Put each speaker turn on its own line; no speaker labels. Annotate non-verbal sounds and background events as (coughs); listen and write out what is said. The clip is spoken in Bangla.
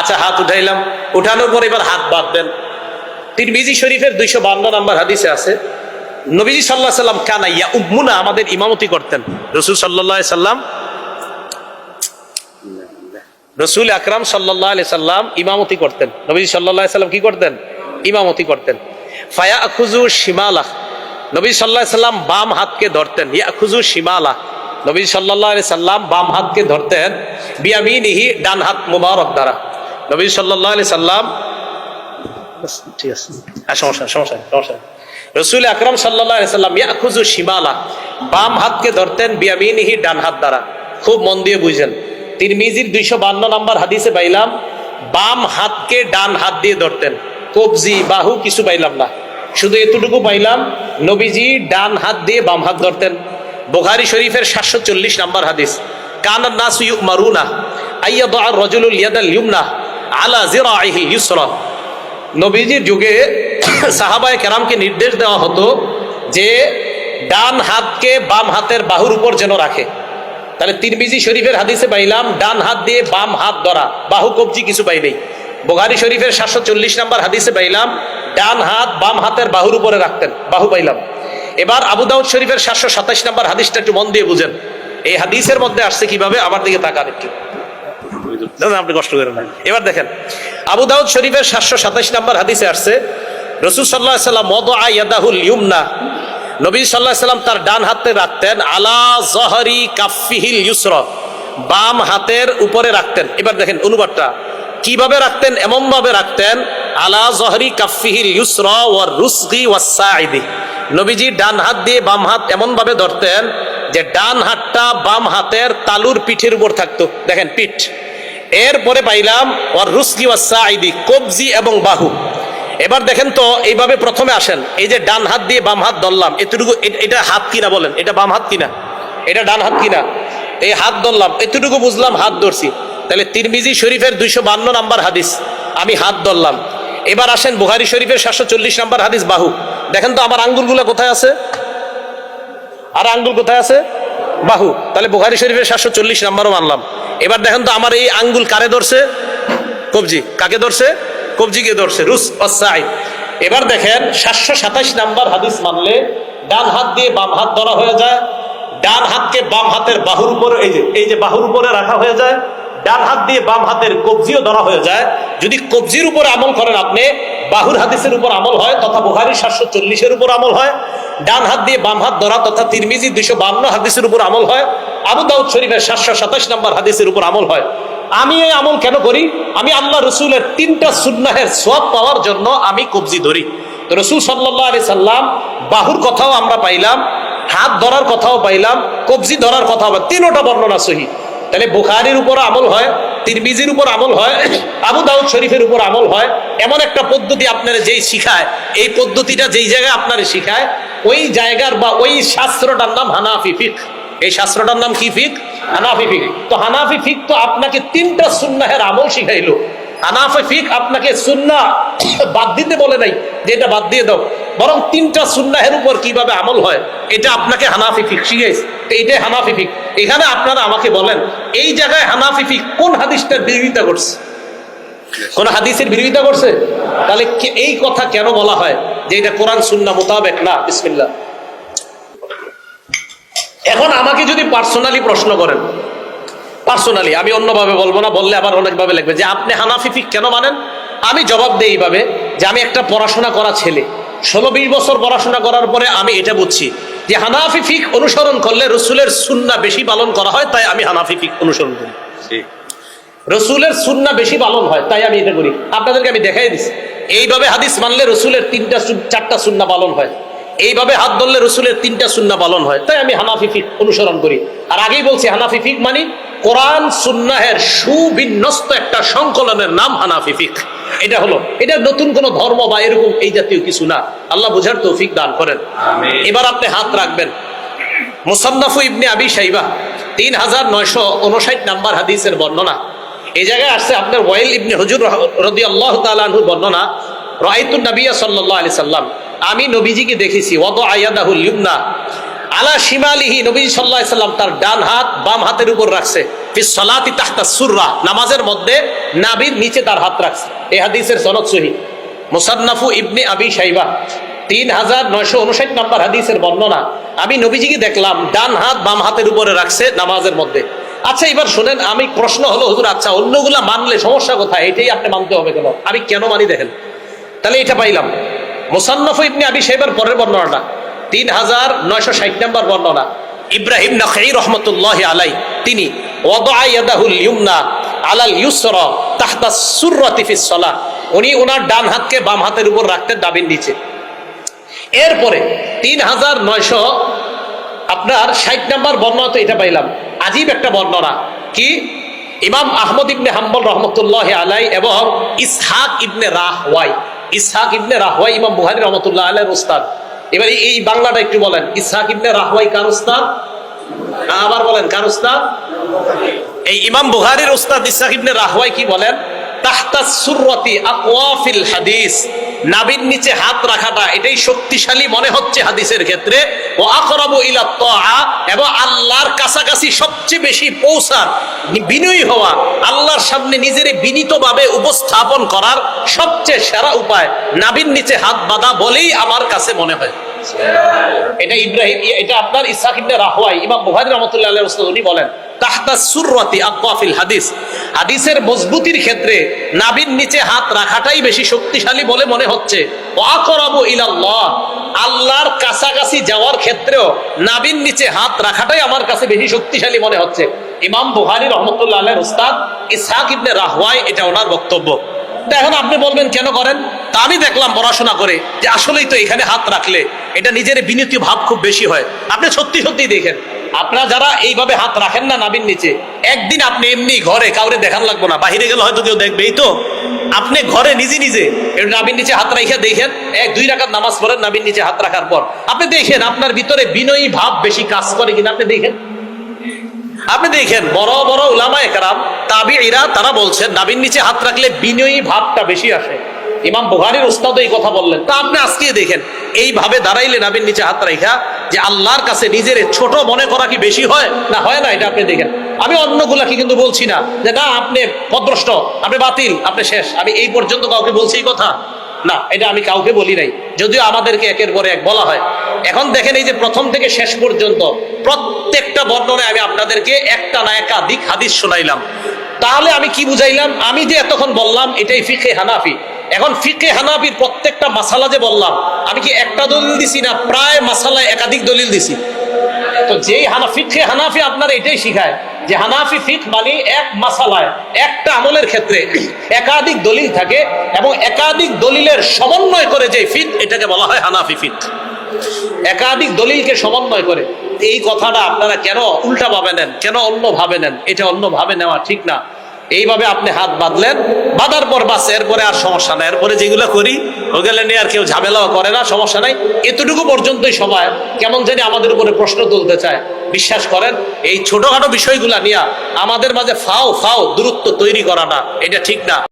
আচ্ছা হাত উঠাইলাম। উঠানোর পর এবার হাত বাঁধবেন তিরমিজি শরীফের দুইশো বান্ন নম্বর হাদিসে আছে, নবীজি সাল্লাহ সাল্লাম কানা ইয়া উম্মুনা আমাদের ইমামতি করতেন। রসুল সাল্লাহ সাল্লাম, রসুল আকরাম সাল্লাহ আলি সাল্লাম ইমামতি করতেন। নবীজি সাল্লাহ সাল্লাম কি করতেন? ইমামতি করতেন। ফায়া আখুজু শিমালা নবী সাল্লাহ সাল্লাম বাম হাতকে ধরতেন। ইয়া খুজু শিমালা নবী সাল্লাহ আলি সাল্লাম বাম হাতকে ধরতেন, বিয়ামিনিহি, ডান হাত মুবারক দ্বারা। নবী সাল্লাহ আলি সাল্লাম ঠিক আছে। হ্যাঁ সমস্যা সমস্যা সমস্যা। রসুল আকরম সাল্লাহ সাল্লাম ইয়াখুজু শিমালা, বাম হাতকে ধরতেন বিয়ামিনিহি ডান হাত দ্বারা। খুব মন দিয়ে বুঝেন। তিরমিজির দুইশো বান্ন নম্বর হাদিসে পাইলাম, বাম হাতকে ডান হাত দিয়ে ধরতেন। কবজি, বাহু কিছু পাইলাম না। শুধু এতটুকু পাইলাম, নবীজি ডান হাত দিয়ে বাম হাত ধরতেন। বোখারি শরীফের সাতশো চল্লিশ নম্বর হাদিস, কানান নাসু ইউমারুনা আইয়া দা রজুলুল ইয়াদাল ইউমনা আলা জিরাইহি ইউসরা। নবীজির যুগে (coughs) সাহাবায় কেরামকে নির্দেশ দেওয়া হতো যে ডান হাতকে বাম হাতের বাহুর উপর যেন রাখে। তাহলে তিরমিজি শরীফের হাদিসে পাইলাম, ডান হাত দিয়ে বাম হাত ধরা, বাহু, কবজি কিছু পাই নেই। বোগারি শরীফের সাতশো চল্লিশ নম্বর হাদিসে পাইলাম, ডান হাত বাম হাতের বাহুর উপরে রাখতেন, বাহু পাইলাম। এবার আবু দাউদ শরীফের সাতশো সাতাশ নম্বর হাদিসটা একটু মন দিয়ে বুঝেন। এই হাদিসের মধ্যে আসছে কীভাবে? আমার দিকে তাকান একটু। আপনি কষ্ট করেন এবার দেখেন, আবু দাউদ শরীফের সাতশো সাতাশ নম্বর হাদিসে আসছে, রসুল সাল্লাহ সাল্লাম মদ আয়াদাহুল ইউমনা নবী সাল্লাহ সাল্লাম তার ডান হাতে রাখতেন, আলা জহরি কাফিহিল ইউসর। বাম হাতের উপরে রাখতেন। এবার দেখেন অনুবাদটা, কীভাবে রাখতেন? এমন ভাবে রাখতেন, আলা জহরি কাফিহিল ইউসর ওয়ার রুসগি ওয়াসাইদি নবীজি ডান হাত দিয়ে বাম হাত এমন ভাবে ধরতেন, যে ডান হাতটা বাম হাতের তালুর পিঠের উপর থাকতো। দেখেন পিঠ। এরপরে পাইলাম ওর রুসকি ওয়াসাইদি কবজি এবং বাহু। এবার দেখেন তো, এইভাবে প্রথমে আসেন। এই যে ডান হাত দিয়ে বাম হাত ধরলাম, এতটুকু এটা হাত কিনা বলেন? এটা বাম হাত কিনা? এটা ডান হাত কিনা? এই হাত ধরলাম, এতটুকু বুঝলাম হাত ধরছি। তাহলে তিরমিজি শরীফের দুইশো বান্ন নাম্বার হাদিস, আমি হাত ধরলাম। এবার আসেন বুহারি শরীফের সাতশো চল্লিশ নাম্বার হাদিস, বাহু। দেখেন তো, আমার আঙ্গুলগুলো কোথায় আছে? আর আঙ্গুল কোথায় আছে? বাহু। তাহলে বুখারি শরীফের সাতশো চল্লিশ নাম্বারও মানলাম। এবার দেখেন তো আমার এই আঙ্গুল কারে ধরছে? কবজি। কাকে ধরছে? কবজিকে ধরছে। রুস অসাই এবার দেখেন, সাতশো সাতাশ নাম্বার হাদিস মানলে ডান হাত দিয়ে বাম হাত ধরা হয়ে যায়, ডান হাতকে বাম হাতের বাহুর উপরে এই যে এই যে বাহুর উপরে রাখা হয়ে যায়, ডান হাত দিয়ে বাম হাতের কবজিও ধরা হয়ে যায়। যদি কবজির উপরে আমল করেন আপনি বাহুর হাদিসের উপর আমল হয় তথা বুহারি সাতশো চল্লিশের উপর আমল হয়, ডান হাত দিয়ে বাম হাত ধরা তথা তিরমিজি দুইশো বান্ন হাদিসের উপর আমল হয়, আবু দাউদ শরীফের সাতশো সাতাশ নম্বর হাদিসের উপর আমল হয়। আমি এই আমল কেন করি? আমি আল্লাহ রসুলের তিনটা সুন্নাহের সব পাওয়ার জন্য আমি কবজি ধরি। তো রসুল সাল্লাহ আলি সাল্লাম বাহুর কথাও আমরা পাইলাম, হাত ধরার কথাও পাইলাম, কবজি ধরার কথাও তিনোটা বর্ণনা সহি। তাহলে বুখারির উপর আমল হয় তিরমিজির উপর আমল হয়, আবু দাউদ শরীফের উপর আমল হয়, এমন একটা পদ্ধতি আপনারা যেই শিখায়, এই পদ্ধতিটা যেই জায়গায় আপনারা শিখায়, ওই জায়গার বা ওই শাস্ত্রটার নাম হানাফি ফিক। এই শাস্ত্রটার নাম কি ফিক? হানাফি ফিক। তো হানাফি ফিক তো আপনাকে তিনটা সুন্নাহের আমল শিখাইলো। ফিক আপনাকে সুন্না বাদ দিতে বলে নাই, যে এটা বাদ দিয়ে দাও। বরং তিনটা সুন্নাহের উপর কীভাবে আমল হয়, এটা আপনাকে তো এটাই এখানে আপনারা আমাকে বলেন, এই জায়গায় কোন হাদিসটার বিরোধিতা করছে? কোন হাদিসের বিরোধিতা করছে? তাহলে এই কথা কেন বলা হয়, যে এটা কোরআন সুন্না মোতাবেক না? বিসমিল্লাহ। এখন আমাকে যদি পার্সোনালি প্রশ্ন করেন পার্সোনালি আমি অন্যভাবে বলব না বললে আবার অনেকভাবে লিখবে যে আপনি হানাফি ফিক কেন মানেন? আমি জবাব দেই এইভাবে যে আমি একটা পড়াশোনা করা ছেলে। ষোলো বিশ বছর পড়াশোনা করার পরে আমি এটা বুঝছি যে হানাফি ফিক অনুসরণ করলে রসুলের সুন্না বেশি পালন করা হয় তাই আমি হানাফি ফিক অনুসরণ করি। রসুলের সুন্না বেশি পালন হয় তাই আমি এটা করি। আপনাদেরকে আমি দেখাই দিচ্ছি এইভাবে হাদিস মানলে রসুলের তিনটা চারটা সুন্না পালন হয়। এইভাবে হাত ধরলে রসুলের তিনটা সুন্না পালন হয় তাই আমি হানাফি ফিক অনুসরণ করি। আর আগেই বলছি হানাফি ফিক মানে কোরআন সুন্নাহের সুবিন্যস্ত একটা সংকলনের নাম হানাফি ফিক। এটা হলো এটা নতুন কোন ধর্ম বা এরকম এই জাতীয় কিছু না। আল্লাহ বুঝার তৌফিক দান করেন। এবার আপনি হাত রাখবেন। মুসান্নাফু ইবনে আবি সাইবা তিন হাজার নয়শো উনষাট নাম্বার হাদিসের বর্ণনা। এই জায়গায় আসছে আপনার ওয়াইল ইবনে হুজুর রদি আল্লাহ তালুর বর্ণনা রাইতুন নবিয়া সাল্লাহ আলি সাল্লাম আমি নবীজিকে দেখেছি ওদ আয়াদাহুল ইউমনা আলা শিমালিহি নবী সাল্লাম তার ডান হাত বাম হাতের উপর রাখছে। সুররা, নামাজের মধ্যে নাবির নিচে তার হাত রাখছে। এই হাদিসের সনদ সহি। মুসান্নাফু ইবনে আবি সাইবা তিন হাজার নয়শো উনষাট নম্বর হাদিসের বর্ণনা। আমি নবীজিকে দেখলাম, ডান হাত বাম হাতের উপরে রাখছে নামাজের মধ্যে। আচ্ছা এবার শোনেন, আমি প্রশ্ন হলো, হুজুর আচ্ছা অন্যগুলা মানলে সমস্যা কোথায়? এটাই আপনি মানতে হবে কেন? আমি কেন মানি দেখেন? তাহলে এটা পাইলাম। মুসান্নফ ইবনে আবি সাহেবের পরের বর্ণনাটা। তিন হাজার নয়শো ষাট নম্বর বর্ণনা। ইব্রাহিম নখাই রহমতুল্লাহ আলাই তিনি আলাল ইউসর তাহতা সুররাতি ফিস সালাহ উনি ওনার ডান হাতকে বাম হাতের উপর রাখতেন ডাবির নিচে এরপরে তিন হাজার নয়শো, আপনার ষাট নাম্বার বর্ণনা তো এটা পাইলাম। আজীব একটা বর্ণনা। কি? ইমাম আহমদ ইবনে হাম্বল রহমতুল্লাহ আলাই এবং ইসহাক ইবনে রাহওয়াই। ইসহাক ইবনে রাহওয়াই ইমাম বুহারি রহমতুল্লাহ আলাই উস্তাদ। এবার এই- বাংলাটা একটু বলেন। ইসহাক ইবনে রাহওয়াই কার উস্তাদ? আবার বলেন, কার উস্তাদ? এই ইমাম বুহারির উস্তাদ ইসহাক ইবনে রাহওয়াই কি বলেন? তাহতা সুররতি আকওয়াফিল হাদিস। নাবির নিচে হাত রাখাটা, এটাই শক্তিশালী মনে হচ্ছে হাদিসের ক্ষেত্রে। ও আকরাবু ইলা তাআ এবং আল্লাহর কাছাকাছি সবচেয়ে বেশি পৌঁছার, বিনয়ী হওয়া, আল্লাহর সামনে নিজের বিনীতভাবে উপস্থাপন করার সবচেয়ে সেরা উপায়। নাবির নিচে হাত বাঁধা বলেই আমার কাছে মনে হয়। এটা ইব্রাহিম, এটা আপনার রাহওয়াই ইমাম উনি বলেন কাছাকাছি যাওয়ার ক্ষেত্রেও নিচে হাত রাখাটাই আমার কাছে বেশি শক্তিশালী হচ্ছে। ইমাম এটা ওনার বক্তব্য। এখন আপনি বলবেন, কেন করেন? তা আমি দেখলাম পড়াশোনা করে যে আসলেই তো এখানে হাত রাখলে এটা নিজের বিনীতি ভাব খুব বেশি হয়। আপনি সত্যি সত্যি দেখেন। আপনারা যারা এইভাবে হাত রাখেন না নাবির নিচে, একদিন আপনি এমনি ঘরে কাউরে দেখান লাগবো না বাহিরে গেলে হয়তো কেউ দেখবেই তো। আপনি ঘরে নিজে নিজে নাবির নিচে হাত রাখা দেখেন, এক, দুই রাখার নামাজ পড়েন নাবির নিচে হাত রাখার পর। আপনি দেখেন আপনার ভিতরে বিনয়ী ভাব বেশি কাজ করে কিনা, আপনি দেখেন? আপনি দেখেন, বড় বড় উলামা একরাম তাবিঈরা তারা বলছেন, নাবির নিচে হাত রাখলে বিনয়ী ভাবটা বেশি আসে। ইমাম বুখারীর উস্তাদ এই কথা বললেন। তা আপনি আজকে দেখেন, এইভাবে দাঁড়াইলে নাবির নিচে হাত রাখা যে আল্লাহর কাছে নিজের ছোট মনে করা কি বেশি হয়? না হয় না, এটা আপনি দেখেন। আমি অন্যগুলাকে কিন্তু বলছি না, যে না, আপনি পদ্রষ্ট আপনি বাতিল, আপনি শেষ। আমি এই পর্যন্ত কাউকে বলছি এই কথা। না, এটা আমি কাউকে বলি নাই। যদিও আমাদেরকে একের পরে এক বলা হয়। এখন দেখেন এই যে প্রথম থেকে শেষ পর্যন্ত প্রত্যেকটা বর্ণনায় আমি আপনাদেরকে একটা না একাধিক হাদিস শোনাইলাম। তাহলে আমি কি বুঝাইলাম? আমি যে এতক্ষণ বললাম, এটাই ফিকে হানাফি। এখন ফিকে হানাফির প্রত্যেকটা মাসালা যে বললাম, আমি কি একটা দলিল দিছি না? প্রায় মাসালায় একাধিক দলিল দিছি। তো যেই হানা ফিকে হানাফি আপনার এটাই শিখায় যে হানাফি ফিক মানে এক মাসালায়, একটা আমলের ক্ষেত্রে একাধিক দলিল থাকে এবং একাধিক দলিলের সমন্বয় করে যে ফিক, এটাকে বলা হয় হানাফি ফিক। একাধিক দলিলকে সমন্বয় করে। এই কথাটা আপনারা কেন উল্টা ভাবে নেন? কেন অন্য ভাবে নেন? এটা অন্য ভাবে নেওয়া ঠিক না। এইভাবে আপনি হাত বাঁধলেন, বাঁধার পর বাস, এরপরে আর সমস্যা নাই। এরপরে যেগুলো করি, ওগুলো নিয়ে আর কেউ ঝামেলাও করে না, সমস্যা নাই। এতটুকু পর্যন্তই সময়। কেমন জানি আমাদের উপরে প্রশ্ন তুলতে চায়। বিশ্বাস করেন, এই ছোটখাটো বিষয়গুলা নিয়ে আমাদের মাঝে ফাও ফাও দূরত্ব তৈরি করা না। এটা ঠিক না।